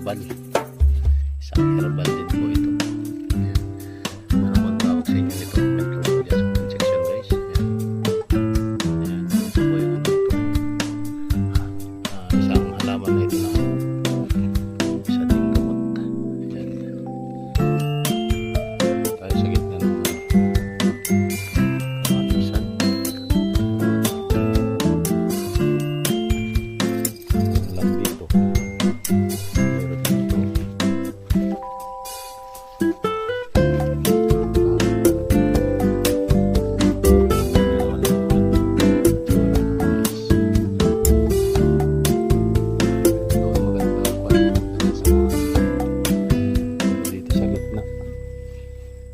herbal. Isang herbal din po ito.